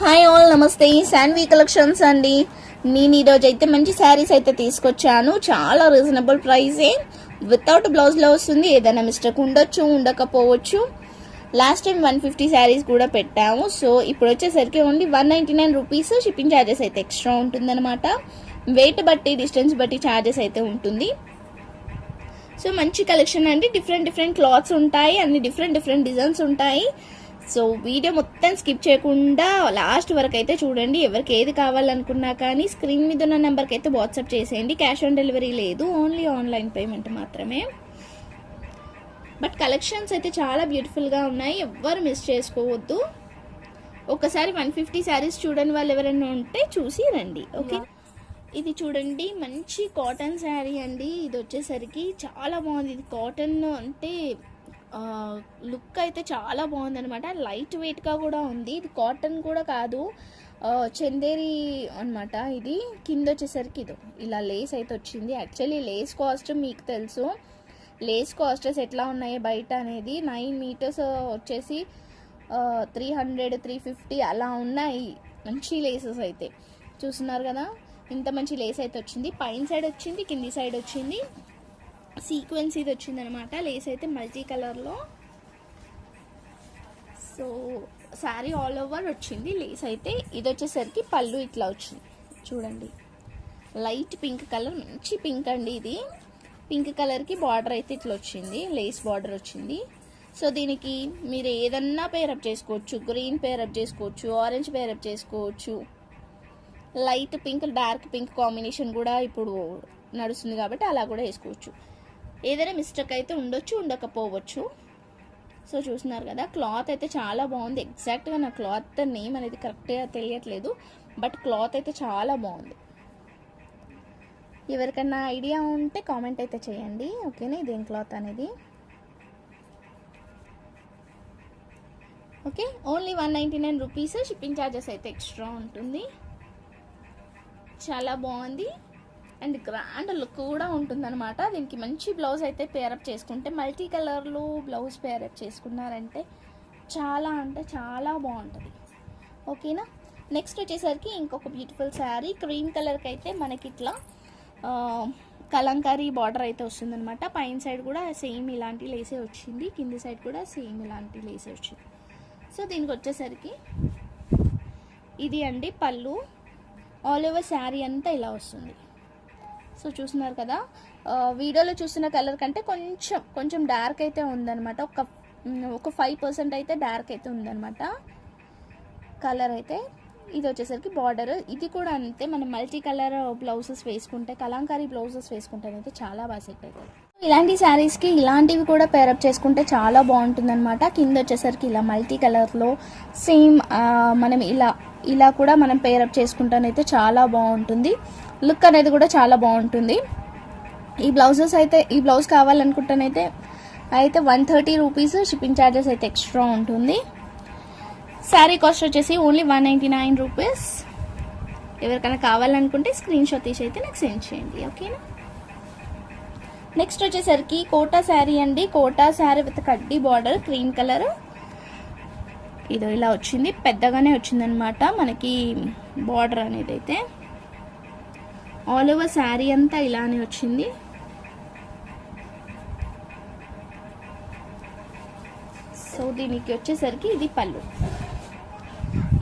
Hi all నమస్తే. Shanvi collections అండి. నేను ఈరోజు అయితే మంచి శారీస్ అయితే తీసుకొచ్చాను. చాలా రీజనబుల్ ప్రైజే వితౌట్ బ్లౌజ్లో వస్తుంది. ఏదైనా మిస్టేక్ ఉండొచ్చు ఉండకపోవచ్చు. Last time one fifty saris కూడా పెట్టాము. సో ఇప్పుడు వచ్చేసరికి only one ninety nine rupees shipping charges అయితే ఎక్స్ట్రా ఉంటుందన్నమాట. వెయిట్ బట్టి డిస్టెన్స్ బట్టి ఛార్జెస్ అయితే ఉంటుంది. సో మంచి కలెక్షన్ అండి. డిఫరెంట్ డిఫరెంట్ క్లాత్స్ ఉంటాయి. అన్ని డిఫరెంట్ డిఫరెంట్ డిజైన్స్ ఉంటాయి. సో వీడియో మొత్తం స్కిప్ చేయకుండా లాస్ట్ వరకు అయితే చూడండి ఎవరికి ఏది కావాలనుకున్నా కానీ స్క్రీన్ మీద ఉన్న నెంబర్కి అయితే వాట్సాప్ చేసేయండి. క్యాష్ ఆన్ డెలివరీ లేదు ఓన్లీ ఆన్లైన్ పేమెంట్ మాత్రమే. బట్ కలెక్షన్స్ అయితే చాలా బ్యూటిఫుల్గా ఉన్నాయి ఎవ్వరు మిస్ చేసుకోవద్దు. ఒకసారి వన్ ఫిఫ్టీ శారీస్ చూడని వాళ్ళు ఎవరైనా ఉంటే చూసి రండి ఓకే ఇది చూడండి మంచి కాటన్ శారీ అండి. ఇది వచ్చేసరికి చాలా బాగుంది. ఇది కాటన్ అంటే లుక్ అయితే చాలా బాగుందనమాట లైట్ వెయిట్గా కూడా ఉంది. ఇది కాటన్ కూడా కాదు. చందేరి అనమాట ఇది. కింద వచ్చేసరికి ఇది ఇలా లేస్ అయితే వచ్చింది. యాక్చువల్లీ లేస్ కాస్ట్ మీకు తెలుసు. లేస్ కాస్టెస్ ఎట్లా ఉన్నాయి బయట అనేది నైన్ మీటర్స్ వచ్చేసి త్రీ హండ్రెడ్ త్రీ ఫిఫ్టీ అలా ఉన్నాయి. మంచి లేసెస్ అయితే. చూస్తున్నారు కదా? ఇంత మంచి లేస్ అయితే వచ్చింది. పైన సైడ్ వచ్చింది కింది సైడ్ వచ్చింది. సీక్వెన్స్ ఇది వచ్చింది అనమాట లేస్ అయితే మల్టీ కలర్లో. సో శారీ ఆల్ ఓవర్ వచ్చింది. లేస్ అయితే ఇది వచ్చేసరికి పళ్ళు ఇట్లా వచ్చింది. చూడండి. లైట్ పింక్ కలర్ మంచి పింక్ అండి ఇది. పింక్ కలర్కి బార్డర్ అయితే ఇట్లా వచ్చింది. లేస్ బార్డర్ వచ్చింది. సో దీనికి మీరు ఏదన్నా పేరప్ చేసుకోవచ్చు. గ్రీన్ పేరప్ చేసుకోవచ్చు. ఆరెంజ్ పేరప్ చేసుకోవచ్చు. Light pink dark pink combination కూడా ఇప్పుడు నడుస్తుంది కాబట్టి అలా కూడా వేసుకోవచ్చు. ఏదైనా మిస్టేక్ అయితే ఉండొచ్చు ఉండకపోవచ్చు. సో చూస్తున్నారు కదా క్లాత్ అయితే చాలా బాగుంది. ఎగ్జాక్ట్గా నా క్లాత్ నేమ్ అనేది కరెక్ట్గా తెలియట్లేదు బట్ క్లాత్ అయితే చాలా బాగుంది. ఎవరికన్నా ఐడియా ఉంటే కామెంట్ అయితే చేయండి ఓకేనా ఇదేం క్లాత్ అనేది? Okay only one ninety nine rupees shipping charges అయితే ఎక్స్ట్రా ఉంటుంది. చాలా బాగుంది. అండ్ గ్రాండ్ లుక్ కూడా ఉంటుందన్నమాట. దీనికి మంచి బ్లౌజ్ అయితే పేరప్ చేసుకుంటే మల్టీ కలర్లో బ్లౌజ్ పేరప్ చేసుకున్నారంటే చాలా అంటే చాలా బాగుంటుంది. ఓకేనా నెక్స్ట్ వచ్చేసరికి ఇంకొక బ్యూటిఫుల్ శారీ క్రీమ్ కలర్కి అయితే మనకి ఇట్లా కలంకారీ బార్డర్ అయితే వస్తుందన్నమాట. పైన సైడ్ కూడా సేమ్ ఇలాంటి లేసే వచ్చింది. కింది సైడ్ కూడా సేమ్ ఇలాంటి లేసే వచ్చింది. సో దీనికి వచ్చేసరికి ఇది అండి పళ్ళు. ఆల్ ఓవర్ శారీ అంతా ఇలా వస్తుంది. సో చూస్తున్నారు కదా. వీడియోలో చూసిన కలర్ కంటే కొంచెం కొంచెం డార్క్ అయితే ఉందన్నమాట. ఒక ఒక ఫైవ్ పర్సెంట్ అయితే డార్క్ అయితే ఉందన్నమాట. కలర్ అయితే ఇది వచ్చేసరికి బార్డర్ ఇది కూడా అంతే. మనం మల్టీ కలర్ బ్లౌజెస్ వేసుకుంటే కలంకారీ బ్లౌజెస్ వేసుకుంటే అయితే చాలా బాగా సెట్ అవుతుంది. ఇలాంటి శారీస్కి ఇలాంటివి కూడా పేరప్ చేసుకుంటే చాలా బాగుంటుంది అనమాట కింద వచ్చేసరికి ఇలా మల్టీ కలర్లో సేమ్ మనం ఇలా ఇలా కూడా మనం పేరప్ చేసుకుంటానైతే చాలా బాగుంటుంది. లుక్ అనేది కూడా చాలా బాగుంటుంది. ఈ బ్లౌజెస్ అయితే ఈ బ్లౌజ్ కావాలనుకుంటానైతే అయితే one thirty rupees shipping charges అయితే ఎక్స్ట్రా ఉంటుంది. శారీ కాస్ట్ వచ్చేసి only one ninety nine rupees. ఎవరికైనా కావాలనుకుంటే స్క్రీన్ షాట్ తీసి అయితే నాకు సెండ్ చేయండి ఓకేనా? నెక్స్ట్ వచ్చేసరికి కోటా శారీ అండి. కోటా శారీ విత్ కడ్డీ బార్డర్ క్రీమ్ కలర్. ఇదో ఇలా వచ్చింది. పెద్దగానే వచ్చిందనమాట మనకి బార్డర్ అనేది అయితే. ఆల్ ఓవర్ శారీ అంతా ఇలానే వచ్చింది. సో దీనికి వచ్చేసరికి ఇది పళ్ళు.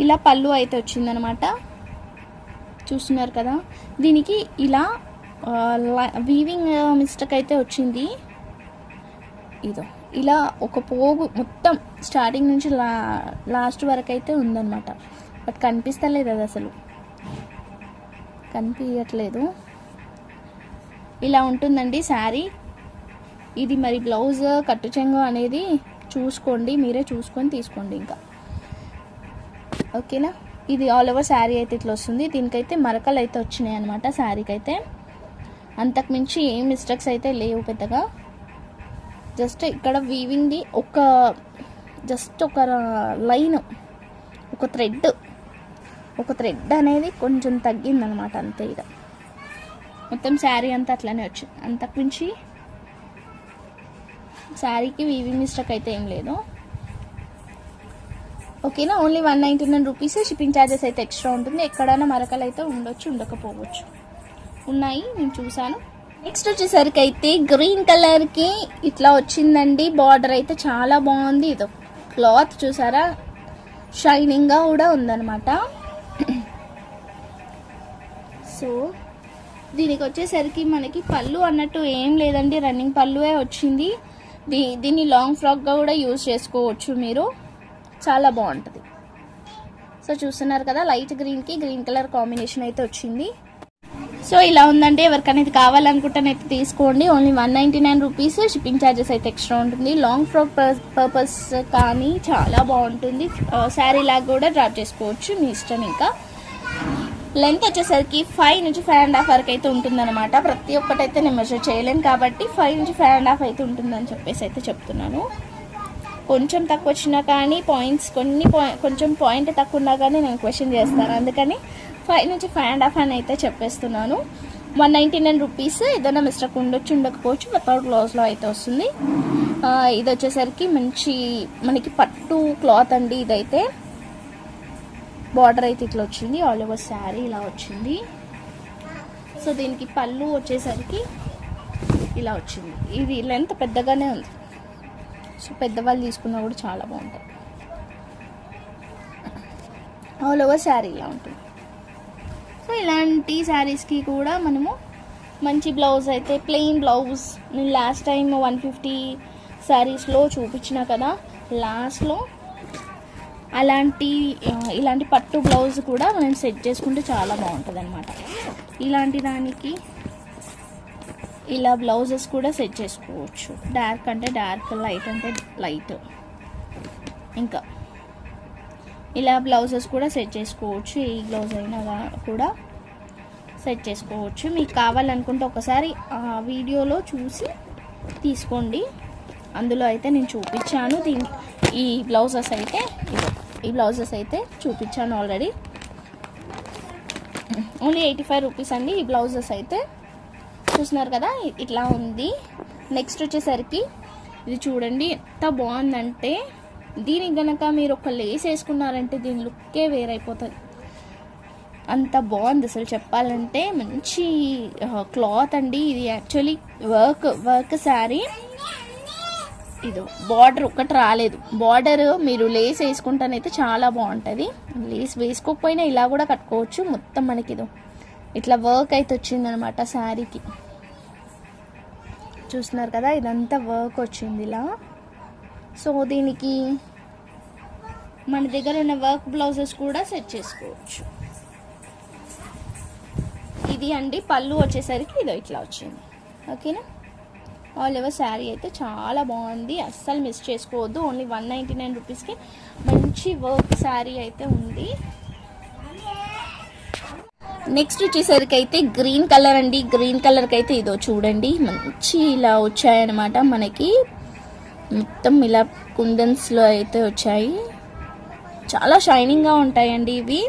ఇలా పళ్ళు అయితే వచ్చిందనమాట. చూస్తున్నారు కదా? దీనికి ఇలా వీవింగ్ మిస్టేక్ అయితే వచ్చింది. ఇదో ఇలా ఒక పోగు మొత్తం స్టార్టింగ్ నుంచి లా లాస్ట్ వరకు అయితే ఉందన్నమాట. బట్ కనిపిస్తలేదు అది అసలు. కనిపించట్లేదు ఇలా ఉంటుందండి శారీ. ఇది మరి బ్లౌజ్ కట్టు చెంగు అనేది చూసుకోండి మీరే చూసుకొని తీసుకోండి ఇంకా. ఓకేనా? ఇది ఆల్ ఓవర్ శారీ అయితే ఇట్లా వస్తుంది. దీనికైతే మరకలు అయితే వచ్చినాయి అనమాట శారీకి అయితే అంతకుమించి ఏం మిస్టేక్స్ అయితే లేవు పెద్దగా. జస్ట్ ఇక్కడ వీవింగ్ది ఒక జస్ట్ ఒక లైన్ ఒక థ్రెడ్ ఒక థ్రెడ్ అనేది కొంచెం తగ్గిందనమాట అంతే ఇక. మొత్తం శారీ అంతా అట్లనే వచ్చింది అంతకుమించి శారీకి వీవింగ్ మిస్టేక్ అయితే ఏం లేదు. ఓకేనా? Only one ninety nine rupees shipping charges అయితే ఎక్స్ట్రా ఉంటుంది. ఎక్కడైనా మరకలు అయితే ఉండొచ్చు ఉండకపోవచ్చు. ఉన్నాయి నేను చూసాను నెక్స్ట్ వచ్చేసరికి అయితే గ్రీన్ కలర్కి ఇట్లా వచ్చిందండి. బార్డర్ అయితే చాలా బాగుంది. ఇది క్లాత్ చూసారా? షైనింగ్గా కూడా ఉందన్నమాట. సో దీనికి వచ్చేసరికి మనకి పళ్ళు అన్నట్టు ఏం లేదండి. రన్నింగ్ పళ్ళువే వచ్చింది. దీ దీన్ని లాంగ్ ఫ్రాక్గా కూడా యూజ్ చేసుకోవచ్చు మీరు. చాలా బాగుంటుంది. సో చూస్తున్నారు కదా లైట్ గ్రీన్కి గ్రీన్ కలర్ కాంబినేషన్ అయితే వచ్చింది. సో ఇలా ఉందంటే ఎవరికైనా ఇది కావాలనుకుంటేనైతే తీసుకోండి. Only one ninety nine rupees shipping charges అయితే ఎక్స్ట్రా ఉంటుంది. లాంగ్ ఫ్రాక్ పర్పస్ కానీ చాలా బాగుంటుంది. శారీ లాగా కూడా డ్రాప్ చేసుకోవచ్చు మీ ఇష్టం ఇంకా. లెంత్ వచ్చేసరికి ఫైవ్ నుంచి ఫైవ్ అండ్ హాఫ్ వరకు అయితే ఉంటుందన్నమాట. ప్రతి ఒక్కటైతే నేను మెజర్ చేయలేను కాబట్టి ఫైవ్ నుంచి ఫైవ్ అండ్ హాఫ్ అయితే ఉంటుందని చెప్పేసి అయితే చెప్తున్నాను. కొంచెం తక్కువ వచ్చినా కానీ పాయింట్స్ కొన్ని పాయింట్ కొంచెం పాయింట్ తక్కువ ఉన్నా కానీ నేను క్వశ్చన్ చేస్తాను. అందుకని ఫైవ్ నుంచి ఫైవ్ అండ్ హాఫ్ అని అయితే చెప్పేస్తున్నాను. వన్ నైంటీ నైన్ రూపీస్ ఏదైనా మిస్టేక్ ఉండొచ్చు ఉండకపోవచ్చు వితౌట్ గ్లోవ్స్లో అయితే వస్తుంది. ఇది వచ్చేసరికి మంచి మనకి పట్టు క్లాత్ అండి ఇదైతే. బార్డర్ అయితే ఇట్లా వచ్చింది ఆల్ ఓవర్ శారీ ఇలా వచ్చింది. సో దీనికి పళ్ళు వచ్చేసరికి ఇలా వచ్చింది. ఇది లెంత్ పెద్దగానే ఉంది. సో పెద్దవాళ్ళు తీసుకున్నా కూడా చాలా బాగుంటుంది ఆల్ ఓవర్ శారీ ఇలా ఉంటుంది. ఇలాంటి శారీస్కి కూడా మనము మంచి బ్లౌజ్ అయితే ప్లెయిన్ బ్లౌజ్ నేను లాస్ట్ టైం వన్ ఫిఫ్టీ శారీస్లో చూపించిన కదా లాస్ట్లో అలాంటి ఇలాంటి పట్టు బ్లౌజ్ కూడా మనం సెట్ చేసుకుంటే చాలా బాగుంటుంది అనమాట ఇలాంటి దానికి ఇలా బ్లౌజెస్ కూడా సెట్ చేసుకోవచ్చు. డార్క్ అంటే డార్క్ లైట్ అంటే లైట్ ఇంకా. ఇలా బ్లౌజెస్ కూడా సెట్ చేసుకోవచ్చు ఈ బ్లౌజ్ అయినా కూడా. సెట్ చేసుకోవచ్చు. మీకు కావాలనుకుంటే ఒకసారి ఆ వీడియోలో చూసి తీసుకోండి. అందులో అయితే నేను చూపించాను. దీని ఈ బ్లౌజెస్ అయితే ఈ బ్లౌజెస్ అయితే చూపించాను already. Only eighty five rupees అండి ఈ బ్లౌజెస్ అయితే. చూస్తున్నారు కదా ఇట్లా ఉంది. నెక్స్ట్ వచ్చేసరికి ఇది చూడండి ఎంత బాగుందంటే దీనికి గనక మీరు ఒక లేస్ వేసుకున్నారంటే దీని లుక్కే వేరైపోతుంది. అంత బాగుంది అసలు చెప్పాలంటే. మంచి క్లాత్ అండి ఇది యాక్చువల్లీ. Work work sari. ఇది బార్డర్ ఒక్కటి రాలేదు. బార్డర్ మీరు లేస్ వేసుకుంటానైతే చాలా బాగుంటుంది. లేస్ వేసుకోకపోయినా ఇలా కూడా కట్టుకోవచ్చు. మొత్తం మనకి ఇది ఇట్లా వర్క్ అయితే వచ్చిందనమాట శారీకి. చూస్తున్నారు కదా ఇదంతా వర్క్ వచ్చింది ఇలా. సో దీనికి మన దగ్గర ఉన్న వర్క్ బ్లౌజెస్ కూడా సెట్ చేసుకోవచ్చు. ఇది అండి పళ్ళు వచ్చేసరికి ఇదో ఇట్లా వచ్చింది. ఓకేనా? ఆల్ ఓవర్ శారీ అయితే చాలా బాగుంది. అస్సలు మిస్ చేసుకోవద్దు. ఓన్లీ వన్ నైంటీ నైన్ రూపీస్కి మంచి వర్క్ శారీ అయితే ఉంది. నెక్స్ట్ వచ్చేసరికి అయితే గ్రీన్ కలర్ అండి. గ్రీన్ కలర్కి అయితే ఇదో చూడండి. మంచి ఇలా వచ్చాయన్నమాట మనకి. మొత్తం ఇలా కుందన్స్లో అయితే వచ్చాయి. చాలా షైనింగ్గా ఉంటాయండి ఇవి.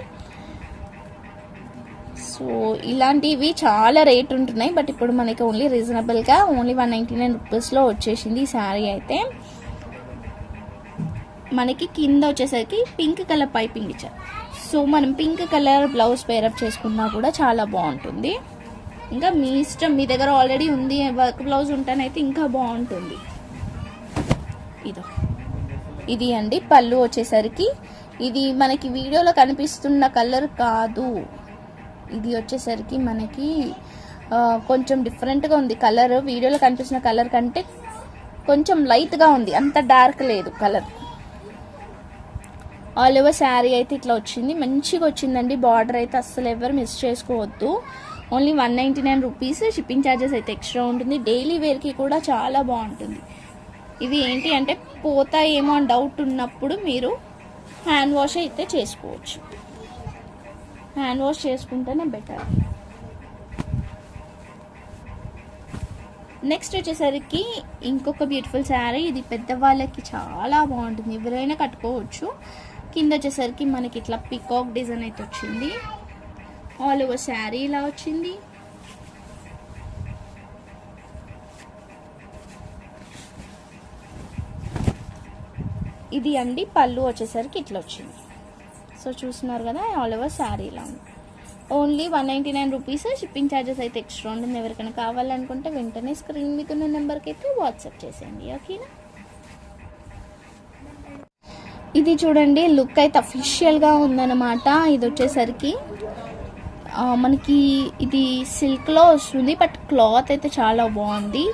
సో ఇలాంటివి చాలా రేట్ ఉంటున్నాయి. బట్ ఇప్పుడు మనకి ఓన్లీ రీజనబుల్గా ఓన్లీ వన్ నైంటీ నైన్ రూపీస్లో వచ్చేసింది ఈ శారీ అయితే. మనకి కింద వచ్చేసరికి పింక్ కలర్ పైపింగ్ ఇచ్చారు. సో మనం pink colour blouse pair up చేసుకున్నా కూడా చాలా బాగుంటుంది. ఇంకా మీ ఇష్టం మీ దగ్గర ఆల్రెడీ ఉంది వర్క్ బ్లౌజ్ ఉంటేనైతే ఇంకా బాగుంటుంది. ఇదో. ఇది అండి పళ్ళు వచ్చేసరికి. ఇది మనకి వీడియోలో కనిపిస్తున్న కలర్ కాదు. ఇది వచ్చేసరికి మనకి కొంచెం డిఫరెంట్గా ఉంది కలర్ వీడియోలో కనిపిస్తున్న కలర్ కంటే కొంచెం లైట్గా ఉంది. అంత డార్క్ లేదు కలర్ ఆల్ ఓవర్ శారీ అయితే ఇట్లా వచ్చింది. మంచిగా వచ్చిందండి. బార్డర్ అయితే అస్సలు ఎవరు మిస్ చేసుకోవద్దు. Only one ninety nine rupees shipping charges అయితే ఎక్స్ట్రా ఉంటుంది. డైలీ వేర్కి కూడా చాలా బాగుంటుంది. ఇవి ఏంటి అంటే పోతాయేమో అని డౌట్ ఉన్నప్పుడు మీరు హ్యాండ్ వాష్ అయితే చేసుకోవచ్చు. హ్యాండ్ వాష్ చేసుకుంటేనే బెటర్. నెక్స్ట్ వచ్చేసరికి ఇంకొక బ్యూటిఫుల్ శారీ. ఇది పెద్దవాళ్ళకి చాలా బాగుంటుంది. ఎవరైనా కట్టుకోవచ్చు. కింద వచ్చేసరికి మనకి ఇట్లా పికాక్ డిజైన్ అయితే వచ్చింది. ఆల్ ఓవర్ శారీ ఇలా వచ్చింది. ఇది అండి పళ్ళు వచ్చేసరికి ఇట్లా వచ్చింది. సో చూస్తున్నారు కదా ఆల్ ఓవర్ శారీ ఇలా ఉంది. Only one ninety nine rupees shipping charges అయితే ఎక్స్ట్రా ఉంటుంది. ఎవరికైనా కావాలనుకుంటే వెంటనే స్క్రీన్ మీద ఉన్న నెంబర్కి అయితే వాట్సాప్ చేసేయండి ఓకేనా ఇది చూడండి లుక్ అయితే అఫీషియల్గా ఉందన్నమాట. ఇది వచ్చేసరికి మనకి ఇది సిల్క్లో వస్తుంది బట్ క్లాత్ అయితే చాలా బాగుంది.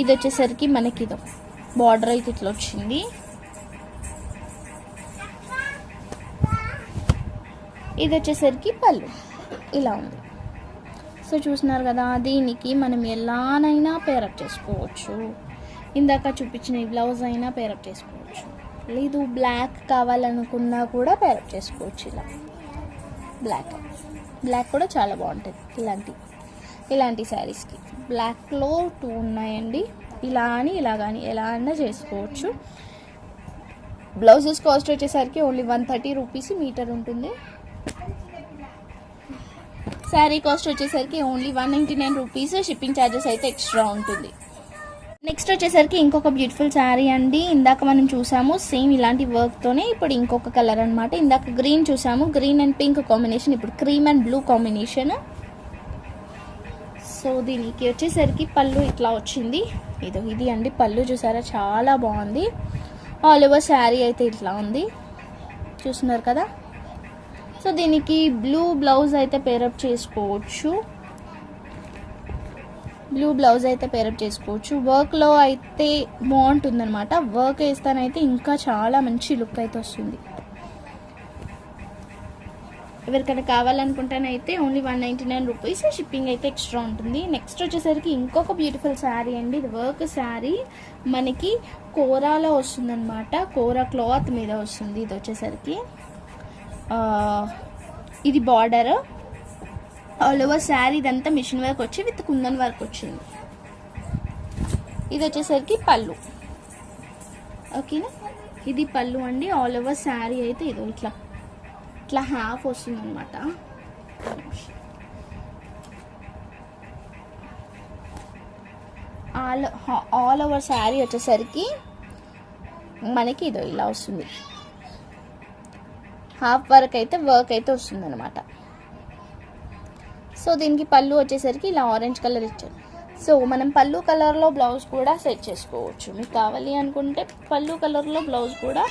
ఇది వచ్చేసరికి మనకి ఇది బార్డర్ అయితే ఇట్లా వచ్చింది. ఇది వచ్చేసరికి పళ్ళు. ఇలా ఉంది. సో చూస్తున్నారు కదా దీనికి మనం ఎలానైనా పేరప్ చేసుకోవచ్చు. ఇందాక చూపించిన బ్లౌజ్ అయినా పేరప్ చేసుకోవచ్చు. లేదు బ్లాక్ కావాలనుకున్నా కూడా పేరప్ చేసుకోవచ్చు ఇలా. బ్లాక్ బ్లాక్ కూడా చాలా బాగుంటుంది. ఇలాంటి ఇలాంటి శారీస్కి బ్లాక్లో టూ ఉన్నాయండి. ఇలా అని ఇలా కానీ ఎలా అయినా చేసుకోవచ్చు. బ్లౌజెస్ కాస్ట్ వచ్చేసరికి only one thirty rupees metre ఉంటుంది. శారీ కాస్ట్ వచ్చేసరికి only one ninety nine rupees. Shipping charges అయితే ఎక్స్ట్రా ఉంటుంది. నెక్స్ట్ వచ్చేసరికి ఇంకొక బ్యూటిఫుల్ శారీ అండి. ఇందాక మనం చూసాము సేమ్ ఇలాంటి వర్క్తోనే ఇప్పుడు ఇంకొక కలర్ అనమాట ఇందాక గ్రీన్ చూసాము గ్రీన్ అండ్ పింక్ కాంబినేషన్ ఇప్పుడు cream and blue combination so దీనికి వచ్చేసరికి పళ్ళు ఇట్లా వచ్చింది. ఇదో ఇది అండి పళ్ళు చూసారా? చాలా బాగుంది. ఆల్ ఓవర్ శారీ అయితే ఇట్లా ఉంది. చూస్తున్నారు కదా? సో దీనికి బ్లూ బ్లౌజ్ అయితే పేరప్ చేసుకోవచ్చు. బ్లూ బ్లౌజ్ అయితే పేరప్ చేసుకోవచ్చు. వర్క్లో అయితే బాగుంటుందన్నమాట. వర్క్ వేస్తానైతే ఇంకా చాలా మంచి లుక్ అయితే వస్తుంది. ఎవరికైనా కావాలనుకుంటేనైతే only one ninety nine rupees shipping అయితే ఎక్స్ట్రా ఉంటుంది. నెక్స్ట్ వచ్చేసరికి ఇంకొక బ్యూటిఫుల్ శారీ అండి. ఇది వర్క్ శారీ మనకి కోరాలో వస్తుందన్నమాట. కోరా క్లాత్ మీద వస్తుంది ఇది వచ్చేసరికి. ఇది బార్డర్ ఆల్ ఓవర్ శారీ ఇదంతా మిషన్ వర్క్ వచ్చి విత్ కుందన్ వర్క్ వచ్చింది. ఇది వచ్చేసరికి పళ్ళు. ఓకేనా ఇది పళ్ళు అండి. ఆల్ ఓవర్ శారీ అయితే ఇదో ఇట్లా. ఇట్లా హాఫ్ వస్తుంది అనమాట ఆల్ ఆల్ ఓవర్ శారీ వచ్చేసరికి మనకి ఇదో ఇలా వస్తుంది. హాఫ్ వర్క్ అయితే వర్క్ అయితే వస్తుంది అనమాట సో దీనికి పళ్ళు వచ్చేసరికి ఇలా ఆరెంజ్ కలర్ ఇచ్చారు. సో మనం పళ్ళు కలర్లో బ్లౌజ్ కూడా సెట్ చేసుకోవచ్చు. మీకు కావాలి అనుకుంటే పళ్ళు కలర్లో బ్లౌజ్ కూడా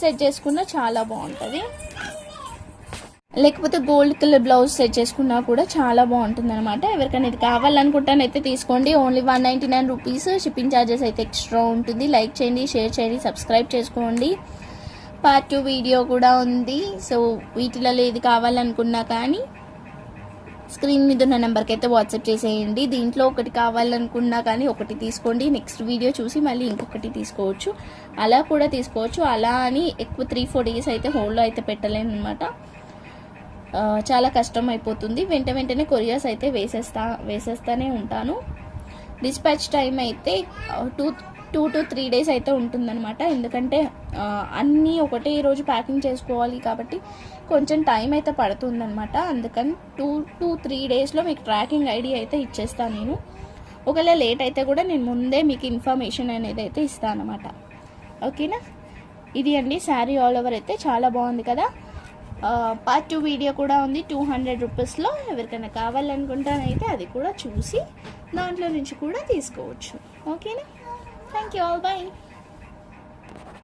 సెట్ చేసుకున్న చాలా బాగుంటుంది. లేకపోతే గోల్డ్ కలర్ బ్లౌజ్ సెట్ చేసుకున్నా కూడా చాలా బాగుంటుంది అనమాట ఎవరికైనా ఇది కావాలనుకుంటానైతే తీసుకోండి. Only one ninety nine rupees shipping charges అయితే ఎక్స్ట్రా ఉంటుంది. లైక్ చేయండి షేర్ చేయండి సబ్స్క్రైబ్ చేసుకోండి. పార్ట్ టూ వీడియో కూడా ఉంది. సో వీటిలలో ఏది కావాలనుకున్నా కానీ స్క్రీన్ మీద ఉన్న నెంబర్కి అయితే వాట్సాప్ చేసేయండి. దీంట్లో ఒకటి కావాలనుకున్నా కానీ ఒకటి తీసుకోండి. నెక్స్ట్ వీడియో చూసి మళ్ళీ ఇంకొకటి తీసుకోవచ్చు. అలా కూడా తీసుకోవచ్చు. అలా అని ఎక్కువ త్రీ ఫోర్ డేస్ అయితే హోల్డ్లో అయితే పెట్టలేను అనమాట చాలా కష్టం అయిపోతుంది. వెంట వెంటనే కొరియర్స్ అయితే వేసేస్తా వేసేస్తూనే ఉంటాను. డిస్పాచ్ టైం అయితే two two to three days అయితే ఉంటుందన్నమాట. ఎందుకంటే అన్నీ ఒకటే ఈరోజు ప్యాకింగ్ చేసుకోవాలి కాబట్టి కొంచెం టైం అయితే పడుతుందన్నమాట. అందుకని టూ టూ త్రీ డేస్లో మీకు ట్రాకింగ్ ఐడి అయితే ఇచ్చేస్తాను నేను. ఒకవేళ లేట్ అయితే కూడా నేను ముందే మీకు ఇన్ఫర్మేషన్ అనేది అయితే ఇస్తాను అనమాట ఓకేనా? ఇది అండి శారీ ఆల్ ఓవర్ అయితే చాలా బాగుంది కదా. పార్ట్ టూ వీడియో కూడా ఉంది. టూ హండ్రెడ్ రూపీస్లో ఎవరికైనా కావాలనుకుంటానైతే అది కూడా చూసి దాంట్లో నుంచి కూడా తీసుకోవచ్చు. ఓకేనా? Thank you all. Bye.